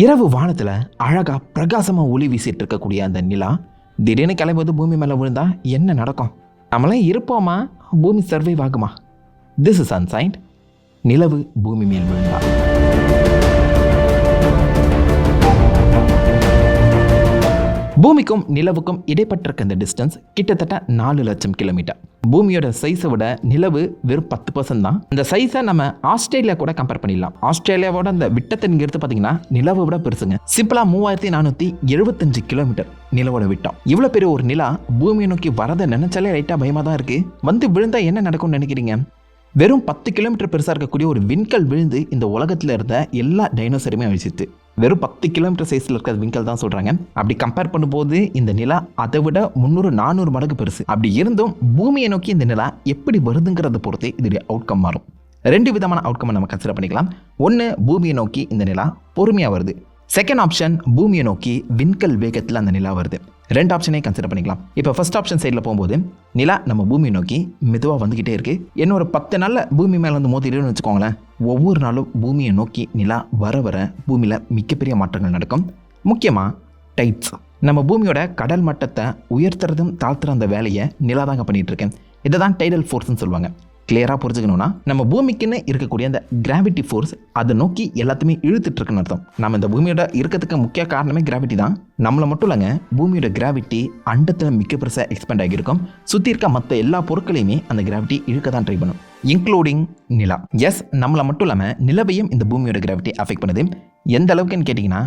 இரவு வானத்தில் அழகாக பிரகாசமாக ஒளி வீசிட்டு இருக்கக்கூடிய அந்த நிலா திடீர்னு கிளம்பி பூமி மேலே விழுந்தா என்ன நடக்கும்? நம்மளாம் இருப்போமா? பூமி சர்வைவ் ஆகுமா? திஸ் இஸ் அன்சைன்ட் நிலவு பூமி மேல் விழுந்தா. பூமிக்கும் நிலவுக்கும் இடைப்பட்டிருக்க இந்த டிஸ்டன்ஸ் கிட்டத்தட்ட நாலு லட்சம் கிலோமீட்டர் பூமியோட சைஸை விட நிலவு வெறும் பத்து பர்சன்ட் தான். இந்த சைஸை நம்ம ஆஸ்திரேலியா கூட கம்பேர் பண்ணிடலாம். ஆஸ்திரேலியாவோட அந்த விட்டத்தை எடுத்து பார்த்தீங்கன்னா நிலவை விட பெருசுங்க. சிம்பிளா மூவாயிரத்தி நானூற்றி எழுபத்தஞ்சு கிலோமீட்டர் நிலவோட விட்டம். இவ்வளோ பெரிய ஒரு நிலா பூமியை நோக்கி வரதை நினைச்சாலே லைட்டாக பயமாக தான் இருக்குது வந்து விழுந்தா என்ன நடக்கும்னு நினைக்கிறீங்க? வெறும் பத்து கிலோமீட்டர் பெருசாக இருக்கக்கூடிய ஒரு விண்கல் விழுந்து இந்த உலகத்தில் இருந்த எல்லா டைனோசருமே அழிச்சிட்டு வெறும் பத்து கிலோமீட்டர் சைஸில் இருக்கிற விண்கல் தான் சொல்கிறாங்க அப்படி கம்பேர் பண்ணும்போது இந்த நிலா அதை விட முந்நூறு நானூறு மடங்கு பெருசு. அப்படி இருந்தும் பூமியை நோக்கி இந்த நிலா எப்படி வருதுங்கிறத பொறுத்து இதோடைய அவுட்கம் மாறும். ரெண்டு விதமான அவுட்கம் நம்ம கன்சிடர் பண்ணிக்கலாம். ஒன்று பூமியை நோக்கி இந்த நிலா பொறுமையாக வருது. செகண்ட் ஆப்ஷன் பூமியை நோக்கி விண்கல் வேகத்தில் அந்த நிலா வருது. ரெண்டு ஆப்ஷனே கன்சிடர் பண்ணிக்கலாம். இப்போ ஃபர்ஸ்ட் ஆப்ஷன் சைடில் போகும்போது நிலா நம்ம பூமியை நோக்கி மெதுவாக வந்துக்கிட்டே இருக்குது இன்னும் ஒரு பத்து நாளில் பூமி மேலே வந்து மோதிடுன்னு வச்சுக்கோங்களேன். ஒவ்வொரு நாளும் பூமியை நோக்கி நிலா வர வர பூமியில் மிகப்பெரிய மாற்றங்கள் நடக்கும். முக்கியமாக டைட்ஸ் நம்ம பூமியோட கடல் மட்டத்தை உயர்த்துறதும் தாழ்த்துற அந்த வேலையை நிலா தாங்க பண்ணிகிட்ருக்கேன் இருக்கேன் இதை தான் டைடல் ஃபோர்ஸ்னு சொல்லுவாங்க. கிளியராக புரிஞ்சுக்கணும்னா நம்ம பூமிக்குன்னு இருக்கக்கூடிய அந்த கிராவிட்டி ஃபோர்ஸ் அதை நோக்கி எல்லாத்தையுமே இழுத்துட்டு இருக்குன்னு அர்த்தம். நம்ம இந்த பூமியோட இருக்கிறதுக்கு முக்கிய காரணமே கிராவிட்டி தான். நம்மளை மட்டும் இல்லைங்க பூமியோட கிராவிட்டி அண்டத்தில் மிக்க பெருசாக எக்ஸ்பெண்ட் ஆகியிருக்கும். சுற்றி இருக்க மற்ற எல்லா பொருட்களையுமே அந்த கிராவிட்டி இழுக்க தான் ட்ரை பண்ணும். இன்க்ளூடிங் நிலா. எஸ் நம்மளை மட்டும் இல்லாமல் நிலவையும் இந்த பூமியோட கிராவிட்டி அஃபெக்ட் பண்ணுது. எந்த அளவுக்குன்னு கேட்டிங்கன்னா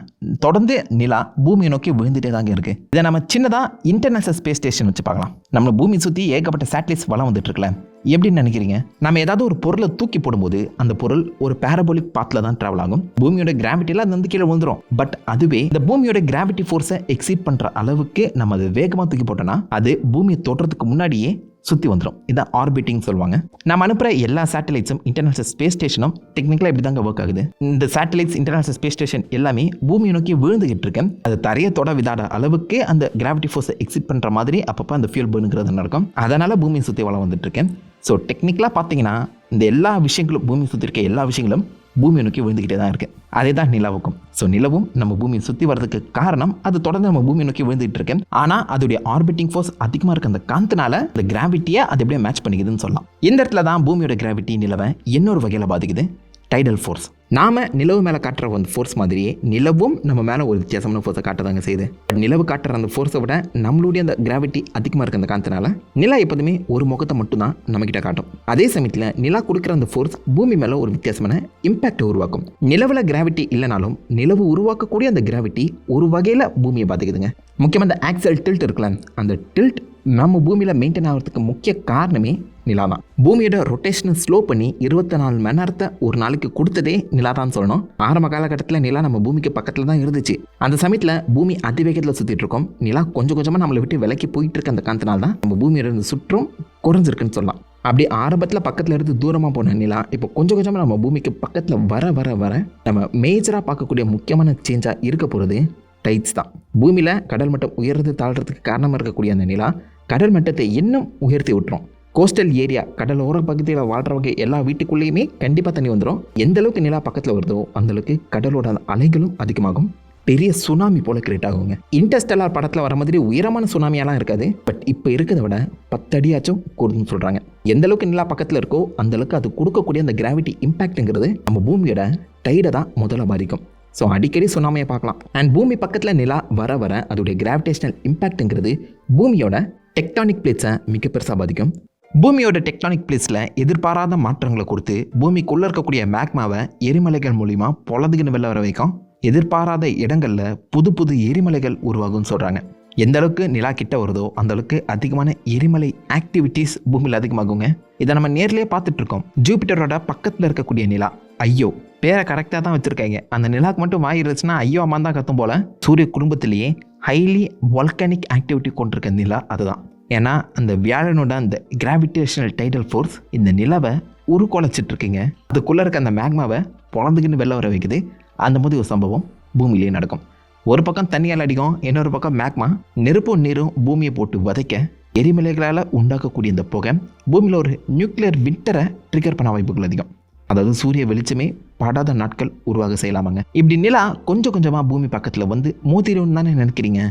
தொடர்ந்து நிலா பூமியை நோக்கி விழுந்துட்டே தாங்க இருக்குது இதை நம்ம சின்னதாக இன்டர்நேஷனல் ஸ்பேஸ் ஸ்டேஷன் வச்சு பார்க்கலாம். நம்ம பூமி சுற்றி ஏகப்பட்ட சேட்டலைட்ஸ் வளம் வந்துட்டு இருக்குல்ல. எப்படின்னு நினைக்கிறீங்க? நம்ம ஏதாவது ஒரு பொருளை தூக்கி போடும்போது அந்த பொருள் ஒரு பேரபோலிக் பாத்தில் தான் ட்ராவல் ஆகும். பூமியோட கிராவிட்டியில் அது வந்து கீழே விழுந்துரும். பட் அதுவே இந்த பூமியோட கிராவிட்டி ஃபோர்ஸை எக்ஸீட் பண்ணுற அளவுக்கு நம்ம அது வேகமாக தூக்கி போட்டோம்னா அது பூமியை தொடுறதுக்கு முன்னாடியே சுற்றி வந்துடும் இதான் ஆர்பிட்டிங் சொல்லுவாங்க. நம்ம அனுப்புகிற எல்லா சேட்டலைட்ஸும் இன்டர்நேஷனல் ஸ்பேஸ் ஸ்டேஷனும் டெக்னிக்கலாக இப்படி தாங்க ஒர்க் ஆகுது. இந்த சேட்டலைட்ஸ் இன்டர்நேஷனல் ஸ்பேஸ் ஸ்டேஷன் எல்லாமே பூமியை நோக்கி விழுந்துகிட்டு இருக்கு. அது தரையை தொட விதாட அளவுக்கு அந்த கிராவிட்டி ஃபோர்ஸை எக்ஸிட் பண்ணுற மாதிரி அப்பப்போ அந்த ஃபியூல் பர்னுங்கிறது நடக்கும். அதனால் பூமியை சுற்றி வளம் வந்துட்டு இருக்கேன் ஸோ டெக்னிக்கலாக பார்த்தீங்கன்னா இந்த எல்லா விஷயங்களும் பூமி சுற்றி இருக்க எல்லா விஷயங்களும் பூமியை நோக்கி விழுந்துக்கிட்டே தான் இருக்குது அதே தான் நிலவுக்கும். ஸோ நிலவும் நம்ம பூமியை சுற்றி வர்றதுக்கு காரணம் அது தொடர்ந்து நம்ம பூமியை நோக்கி விழுந்துகிட்டு இருக்கேன் ஆனால் அதோடைய ஆர்பிட்டிங் ஃபோர்ஸ் அதிகமாக இருக்க அந்த காந்தனால அந்த கிராவிட்டியை அது எப்படியே மேட்ச் பண்ணிக்குதுன்னு சொல்லலாம். இந்த இடத்துல தான் பூமியோட கிராவிட்டி நிலவை இன்னொரு வகையில் பாதிக்குது. டைடல் ஃபோர்ஸ் நாம நிலவு மேலே காட்டுற அந்த ஃபோர்ஸ் மாதிரியே நிலவும் நம்ம மேலே ஒரு வித்தியாசமான ஃபோர்ஸை காட்டதாங்க செய்யுது. பட் நிலவு காட்டுற அந்த ஃபோர்ஸை விட நம்மளுடைய அந்த கிராவிட்டி அதிகமாக இருக்க அந்த காந்தனால நிலா எப்போதுமே ஒரு முகத்தை மட்டும்தான் நம்மக்கிட்ட காட்டும். அதே சமயத்தில் நிலா கொடுக்குற அந்த ஃபோர்ஸ் பூமி மேலே ஒரு வித்தியாசமான இம்பாக்டை உருவாக்கும். நிலவில் கிராவிட்டி இல்லைனாலும் நிலவு உருவாக்கக்கூடிய அந்த கிராவிட்டி ஒரு வகையில் பூமியை பாதிக்குதுங்க. முக்கியமாக அந்த ஆக்சல் டில்ட் இருக்குல்ல அந்த டில்ட் நம்ம பூமியில் மெயின்டைன் ஆகிறதுக்கு முக்கிய காரணமே நிலா தான் பூமியோட ரொட்டேஷனை ஸ்லோ பண்ணி இருபத்தி நாலு மணி நேரத்தை ஒரு நாளைக்கு கொடுத்ததே நிலா தான் சொல்லணும். ஆரம்ப காலகட்டத்தில் நிலா நம்ம பூமிக்கு பக்கத்தில் தான் இருந்துச்சு. அந்த சமயத்தில் பூமி அதிவேகத்தில் சுற்றிட்டு இருக்கோம். நிலா கொஞ்சம் கொஞ்சமாக நம்மளை விட்டு விலக்கி போயிட்டு இருக்க அந்த காலத்தினால தான் நம்ம பூமியோட இருந்து சுற்றும் குறைஞ்சிருக்குன்னு சொல்லலாம். அப்படி ஆரம்பத்தில் பக்கத்தில் இருந்து தூரமாக போன நிலா இப்போ கொஞ்சம் கொஞ்சமாக நம்ம பூமிக்கு பக்கத்தில் வர வர வர நம்ம மேஜராக பார்க்கக்கூடிய முக்கியமான சேஞ்சாக இருக்க போகிறது டைட்ஸ் தான். பூமியில் கடல் மட்டம் உயர்றது தாழ்றதுக்கு காரணமாக இருக்கக்கூடிய அந்த நிலா கடல் மட்டத்தை இன்னும் உயர்த்தி விட்டுரும். கோஸ்டல் ஏரியா கடலோர பகுதியில் வாழ்கிறவங்க எல்லா வீட்டுக்குள்ளேயுமே கண்டிப்பாக தண்ணி வந்துடும் எந்த அளவுக்கு நிலா பக்கத்தில் வருதோ அந்தளவுக்கு கடலோட அலைகளும் அதிகமாகும். பெரிய சுனாமி போல கிரியேட் ஆகுங்க. இன்டர்ஸ்டெல்லார் படத்தில் வர மாதிரி உயரமான சுனாமியெல்லாம் இருக்காது. பட் இப்போ இருக்கிறத விட பத்தடியாச்சும் கூடுதுன்னு சொல்கிறாங்க எந்த அளவுக்கு நிலா பக்கத்தில் இருக்கோ அந்த அளவுக்கு அது கொடுக்கக்கூடிய அந்த கிராவிட்டி இம்பாக்ட்டுங்கிறது நம்ம பூமியோட டைடை தான் முதல்ல பாதிக்கும். ஸோ அடிக்கடி சுனாமியை பார்க்கலாம். அண்ட் பூமி பக்கத்தில் நிலா வர வர அதோடைய கிராவிடேஷனல் இம்பாக்ட்டுங்கிறது பூமியோட டெக்டானிக் பிளேட்ஸை மிக பெருசாக பாதிக்கும். பூமியோட டெக்டானிக் பிளேஸில் எதிர்பாராத மாற்றங்களை கொடுத்து பூமிக்குள்ளே இருக்கக்கூடிய மேக்மாவை எரிமலைகள் மூலிமா பொழந்துக்கின்னு வெளில வர வைக்கும். எதிர்பாராத இடங்களில் புது புது எரிமலைகள் உருவாகும்னு சொல்கிறாங்க எந்த அளவுக்கு நிலா கிட்ட வருதோ அந்த அளவுக்கு அதிகமான எரிமலை ஆக்டிவிட்டீஸ் பூமியில் அதிகமாகுங்க. இதை நம்ம நேர்லேயே பார்த்துட்டு இருக்கோம். ஜூபிட்டரோட பக்கத்தில் இருக்கக்கூடிய நிலா ஐயோ பேரை கரெக்டாக தான் வச்சுருக்காங்க. அந்த நிலாக்கு மட்டும் வாயிருச்சுன்னா ஐயோ அம்மா தான் கத்தும் போல. சூரிய குடும்பத்திலேயே ஹைலி வால்கானிக் ஆக்டிவிட்டி கொண்டிருக்க நிலா அதுதான். ஏன்னா அந்த வியாழனோட அந்த கிராவிடேஷனல் டைடல் ஃபோர்ஸ் இந்த நிலவை உருக்குலைச்சிட்டு இருக்குங்க அதுக்குள்ளே இருக்க அந்த மேக்மாவை பொழந்துக்கின்னு வெளில வர வைக்குது. அந்த மாதிரி ஒரு சம்பவம் பூமியிலேயே நடக்கும். ஒரு பக்கம் தண்ணியால் அடிக்கும் இன்னொரு பக்கம் மேக்மா நெருப்பும் நீரும் பூமியை போட்டு வதைக்க எரிமலைகளால் உண்டாக்கக்கூடிய இந்த புகை பூமியில் ஒரு நியூக்ளியர் விண்டரை ட்ரிகர் பண்ண வாய்ப்புகள் அதிகம். அதாவது சூரிய வெளிச்சமே படாத நாட்கள் உருவாக செய்யலாமாங்க. இப்படி நிலா கொஞ்சம் கொஞ்சமாக பூமி பக்கத்தில் வந்து மோதிரும்னு தானே நினைக்கிறீங்க?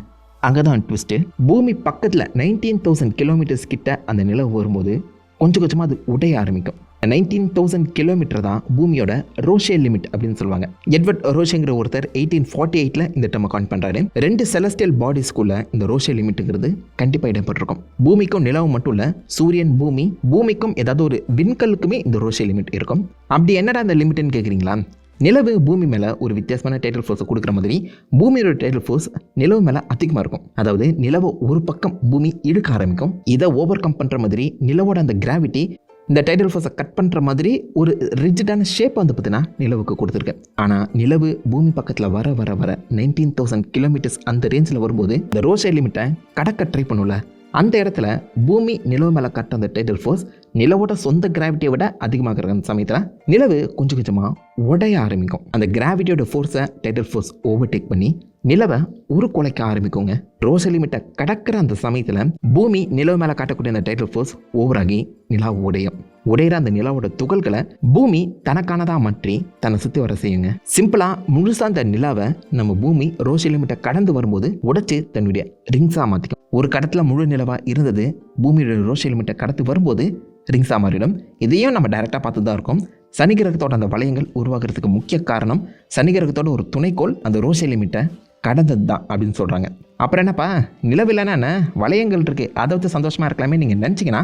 அங்கே தான் ட்விஸ்ட்டு பூமி பக்கத்தில் நைன்டீன் தௌசண்ட் கிலோமீட்டர்ஸ் கிட்ட அந்த நிலவு வரும்போது கொஞ்சம் கொஞ்சமாக அது உடைய ஆரம்பிக்கும். நைன்டீன் தௌசண்ட் கிலோமீட்டர் தான் பூமியோட ரோஷே லிமிட் அப்படின்னு சொல்லுவாங்க. எட்வர்ட் ரோஷேங்கிற ஒருத்தர் எயிட்டீன் ஃபார்ட்டி எயிட்டில் இந்த டெர்மை காயின் பண்ணுறாரு ரெண்டு செலஸ்டியல் பாடிஸ்குள்ள இந்த ரோஷே லிமிட்டுங்கிறது கண்டிப்பாக இடம்பெற்றிருக்கும். பூமிக்கும் நிலவும் மட்டும் இல்லை சூரியன் பூமி பூமிக்கும் ஏதாவது ஒரு விண்கலுக்குமே இந்த ரோஷே லிமிட் இருக்கும். அப்படி என்னடா அந்த லிமிட்னு கேட்குறீங்களா நிலவு பூமி மேலே ஒரு வித்தியாசமான டைட்டில் ஃபோர்ஸை கொடுக்குற மாதிரி பூமியோட டைட்டில் ஃபோர்ஸ் நிலவு மேலே அதிகமாக இருக்கும். அதாவது நிலவை ஒரு பக்கம் பூமி இழுக்க ஆரம்பிக்கும். இதை ஓவர் கம் பண்ணுற மாதிரி நிலவோட அந்த கிராவிட்டி இந்த டைட்டில் ஃபோர்ஸை கட் பண்ணுற மாதிரி ஒரு ரிஜிடான ஷேப் வந்து பார்த்தீங்கன்னா நிலவுக்கு கொடுத்துருக்கு. ஆனால் நிலவு பூமி பக்கத்தில் வர வர வர நைன்டீன் தௌசண்ட் கிலோமீட்டர்ஸ் அந்த ரேஞ்சில் வரும்போது இந்த ரோஷை லிமிட்டை கடக்க ட்ரை பண்ணல அந்த இடத்துல பூமி நிலவு மேலே கட்ட அந்த டைட்டில் ஃபோர்ஸ் நிலவோட சொந்த கிராவிட்டியை விட அதிகமாக இருக்கிற அந்த சமயத்தில் நிலவு கொஞ்சம் கொஞ்சமாக உடைய ஆரம்பிக்கும். அந்த கிராவிட்டியோட ஃபோர்ஸை டைடல் ஃபோர்ஸ் ஓவர்டேக் பண்ணி நிலவை உருக்குலைக்க ஆரம்பிக்குங்க. ரோஸ் லிமிட்டை கடக்கிற அந்த சமயத்தில் பூமி நிலவு மேலே காட்டக்கூடிய அந்த டைட்டல் ஃபோர்ஸ் ஓவராகி நிலா உடையும். உடையிற அந்த நிலாவோட துகள்களை பூமி தனக்கானதாக மாற்றி தன்னை சுற்றி வர செய்யுங்க. சிம்பிளாக முழுசாக அந்த நிலாவை நம்ம பூமி ரோஸ் லிமிட்டை கடந்து வரும்போது உடைச்சு தன்னுடைய ரிங்ஸாக மாற்றிக்கும் ஒரு கடத்தில் முழு நிலவாக இருந்தது பூமியோட ரோஸ் லிமிட்டை கடத்து வரும்போது ரிங்ஸாக மாறிடும் இதையும் நம்ம டைரெக்டாக பார்த்து தான் இருக்கோம். சனி கிரகத்தோட அந்த வளையங்கள் உருவாகிறதுக்கு முக்கிய காரணம் சனி கிரகத்தோட ஒரு துணைக்கோள் அந்த ரோஷே லிமிட்டை கடந்தது தான் அப்படின்னு சொல்கிறாங்க அப்புறம் என்னப்பா? நிலவில்லைன்னா என்ன? வளையங்கள் இருக்குது அதை வச்சு சந்தோஷமாக இருக்கலாமே நீங்கள் நினச்சிங்கன்னா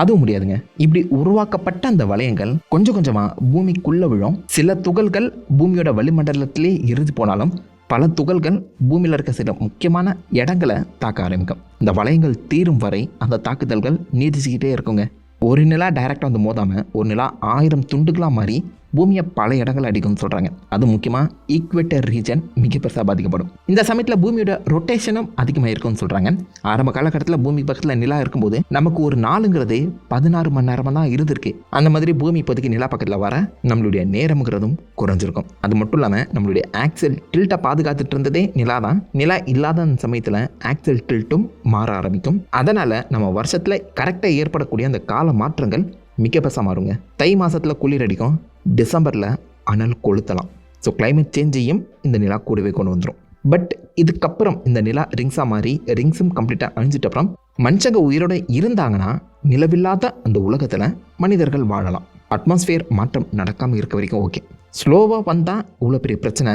அதுவும் முடியாதுங்க. இப்படி உருவாக்கப்பட்ட அந்த வளையங்கள் கொஞ்சம் கொஞ்சமாக பூமிக்குள்ளே விழும். சில துகள்கள் பூமியோட வளிமண்டலத்திலே இருந்து போனாலும் பல துகள்கள் பூமியில் இருக்க சில முக்கியமான இடங்களை தாக்க ஆரம்பிக்கும். இந்த வளையங்கள் தீரும் வரை அந்த தாக்குதல்கள் நீதிச்சுக்கிட்டே இருக்குங்க. ஒரு நிலா டைரெக்டாக வந்து மோதாமல் ஒரு நிலா ஆயிரம் துண்டுகளாக மாறி பூமியை பல இடங்கள் அடிக்கும்னு சொல்கிறாங்க அது முக்கியமாக ஈக்வேட்டர் ரீஜன் மிக பெருசாக பாதிக்கப்படும். இந்த சமயத்தில் பூமியோட ரொட்டேஷனும் அதிகமாக இருக்கும்னு சொல்கிறாங்க ஆரம்ப காலகட்டத்தில் பூமி பக்கத்தில் நிலா இருக்கும்போது நமக்கு ஒரு நாளுங்கிறது பதினாறு மணி நேரமாக தான் இருந்திருக்கு. அந்த மாதிரி பூமி இப்போதைக்கு நிலா பக்கத்தில் வர நம்மளுடைய நேரம்ங்கிறதும் குறைஞ்சிருக்கும். அது மட்டும் இல்லாமல் நம்மளுடைய ஆக்சல் டில்ட்டை பாதுகாத்துட்டு இருந்ததே நிலா தான். நிலா இல்லாத சமயத்தில் ஆக்சல் டில்ட்டும் மாற ஆரம்பிக்கும். அதனால் நம்ம வருஷத்தில் கரெக்டாக ஏற்படக்கூடிய அந்த கால மாற்றங்கள் மிக பெருசாக மாறுங்க. தை மாதத்தில் குளிர் அடிக்கும். டிசம்பரில் அனல் கொளுத்தலாம். ஸோ கிளைமேட் சேஞ்சையும் இந்த நிலா கூடவே கொண்டு வந்துடும் பட் இதுக்கப்புறம் இந்த நிலா ரிங்ஸாக மாறி ரிங்ஸும் கம்ப்ளீட்டாக அழிஞ்சிட்ட அப்புறம் மனுஷங்க உயிரோட இருந்தாங்கன்னா நிலவில்லாத அந்த உலகத்தில் மனிதர்கள் வாழலாம். அட்மாஸ்பியர் மாற்றம் நடக்காமல் இருக்க வரைக்கும் ஓகே ஸ்லோவாக வந்தால் இவ்வளோ பெரிய பிரச்சனை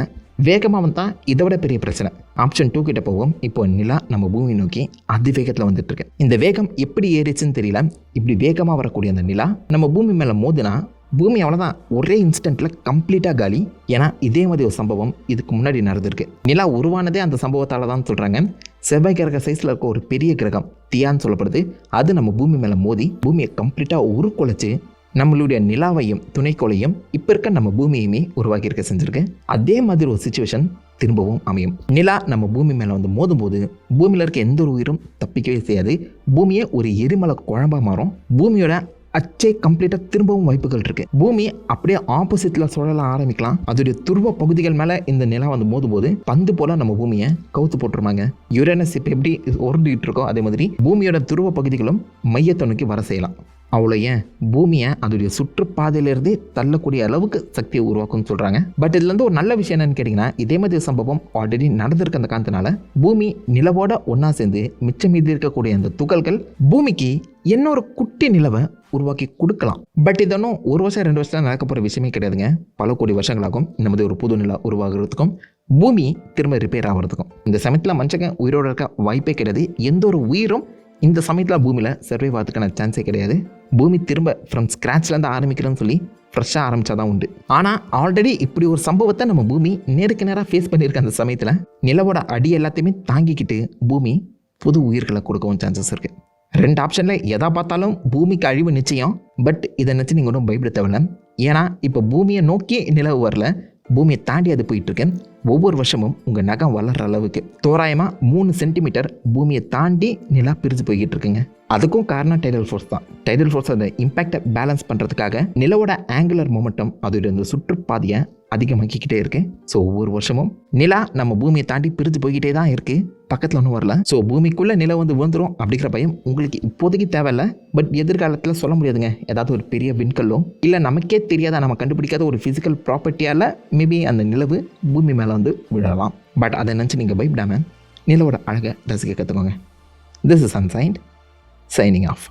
வேகமாக வந்தால் இதை விட பெரிய பிரச்சனை. ஆப்ஷன் டூ கிட்ட போவோம். இப்போ நிலா நம்ம பூமி நோக்கி அதிவேகத்தில் வந்துட்டு இருக்கு. இந்த வேகம் எப்படி ஏறிச்சுன்னு தெரியல. இப்படி வேகமாக வரக்கூடிய அந்த நிலா நம்ம பூமி மேலே மோதுனா பூமி அவ்வளோதான் ஒரே இன்ஸ்டன்ட்டில் கம்ப்ளீட்டாக காலி. ஏன்னா இதே மாதிரி ஒரு சம்பவம் இதுக்கு முன்னாடி நடந்திருக்கு. நிலா உருவானதே அந்த சம்பவத்தால் தான் சொல்கிறாங்க செவ்வாய் கிரக சைஸில் இருக்க ஒரு பெரிய கிரகம் தியான்னு சொல்லப்படுது. அது நம்ம பூமி மேலே மோதி பூமியை கம்ப்ளீட்டாக உருக்குலைச்சு நம்மளுடைய நிலாவையும் துணைக்கோளையும் இப்போ இருக்க நம்ம பூமியுமே உருவாக்கி இருக்க செஞ்சுருக்கு. அதே மாதிரி ஒரு சுச்சுவேஷன் திரும்பவும் அமையும். நிலா நம்ம பூமி மேலே வந்து மோதும் போது பூமியில் இருக்க எந்த ஒரு உயிரும் தப்பிக்கவே செய்யாது. பூமியை ஒரு எரிமலை குழம்பாக மாறும். பூமியோட அச்சே கம்ப்ளீட்டாக திரும்பவும் வாய்ப்புகள் இருக்கு. பூமி அப்படியே ஆப்போசிட்டில் சுழல ஆரம்பிக்கலாம். அதோடைய துருவ பகுதிகள் மேலே இந்த நிலா வந்து மோதும் போது பந்து போல நம்ம பூமியை கவுத்து போட்டுருமாங்க. யுரேனஸ் இப்போ எப்படி உருண்டுகிட்டு இருக்கோ அதே மாதிரி பூமியோட துருவ பகுதிகளும் மையத்தை நோக்கி வர செய்யலாம். அவ்வளோ ஏன் பூமியை அதோடைய சுற்றுப்பாதையிலிருந்தே தள்ளக்கூடிய அளவுக்கு சக்தியை உருவாக்கும்னு சொல்கிறாங்க பட் இதுலேருந்து ஒரு நல்ல விஷயம் என்னன்னு கேட்டிங்கன்னா இதே மாதிரி சம்பவம் ஆல்ரெடி நடந்திருக்க அந்த காரணத்தினால. பூமி நிலவோட ஒன்றா சேர்ந்து மிச்சம் மீதி இருக்கக்கூடிய அந்த துகள்கள் பூமிக்கு இன்னொரு குட்டி நிலவை உருவாக்கி கொடுக்கலாம். பட் இதனும் ஒரு வருஷம் ரெண்டு வருஷம் நடக்க போகிற விஷயமே கிடையாதுங்க. பல கோடி வருஷங்களாகும் இந்த மாதிரி ஒரு புது நிலா உருவாகிறதுக்கும். பூமி திரும்ப ரிப்பேர் ஆகிறதுக்கும். இந்த சமயத்தில் மனுஷங்க உயிரோட இருக்க வாய்ப்பே கிடையாது. எந்த ஒரு உயிரும் இந்த சமயத்தில் பூமியில் சர்வே ஆகிறதுக்கான சான்ஸே கிடையாது. பூமி திரும்ப ஃப்ரம் ஸ்க்ராட்ச்லேருந்து ஆரம்பிக்கிறேன்னு சொல்லி ஃப்ரெஷ்ஷாக ஆரம்பித்தா தான் உண்டு. ஆனால் ஆல்ரெடி இப்படி ஒரு சம்பவத்தை நம்ம பூமி நேருக்கு நேராக ஃபேஸ் பண்ணியிருக்க அந்த சமயத்தில். நிலவோட அடி எல்லாத்தையுமே தாங்கிக்கிட்டு பூமி புது உயிர்களை கொடுக்கவும் சான்சஸ் இருக்குது ரெண்டு ஆப்ஷனில் எதா பார்த்தாலும் பூமிக்கு அழிவு நிச்சயம் பட் இதை நினச்சி நீங்கள் ஒன்றும் பயப்பட தேவையில்ல. ஏன்னா இப்போ பூமியை நோக்கி நிலவு வரல. பூமியை தாண்டி அது போயிட்டுருக்கு. ஒவ்வொரு வருஷமும் உங்கள் நகம் வளர்கிற அளவுக்கு. தோராயமாக மூணு சென்டிமீட்டர் பூமியை தாண்டி நிலா பிரிஞ்சு போய்கிட்டு இருக்குங்க அதுக்கும் காரணம் டைடல் ஃபோர்ஸ் தான். டைடல் ஃபோர்ஸ் அந்த இம்பேக்டை பேலன்ஸ் பண்ணுறதுக்காக நிலவோட ஆங்குலர் மொமெண்டம் அதோட அந்த சுற்றுப்பாதையை அதிகமாக்கிக்கிட்டே இருக்கேன் ஸோ ஒவ்வொரு வருஷமும் நிலா நம்ம பூமியை தாண்டி பிரிஞ்சு போய்கிட்டே தான் இருக்குது பக்கத்தில் ஒன்றும் வரல. ஸோ பூமிக்குள்ளே நிலை வந்து விழுந்துரும் அப்படிங்கிற பயம் உங்களுக்கு இப்போதைக்கு தேவையில்ல. பட் எதிர்காலத்தில் சொல்ல முடியாதுங்க. ஏதாவது ஒரு பெரிய விண்கல்லோ இல்லை நமக்கே தெரியாத நம்ம கண்டுபிடிக்காத ஒரு ஃபிசிக்கல் ப்ராப்பர்ட்டியால் மேபி அந்த நிலவு பூமி மேலே வந்து விழலாம். பட் அதை நினச்சி நீங்கள் பயப்படாமல் நிலவோட அழகை ரசிக்க கற்றுக்கோங்க this is ancient shining of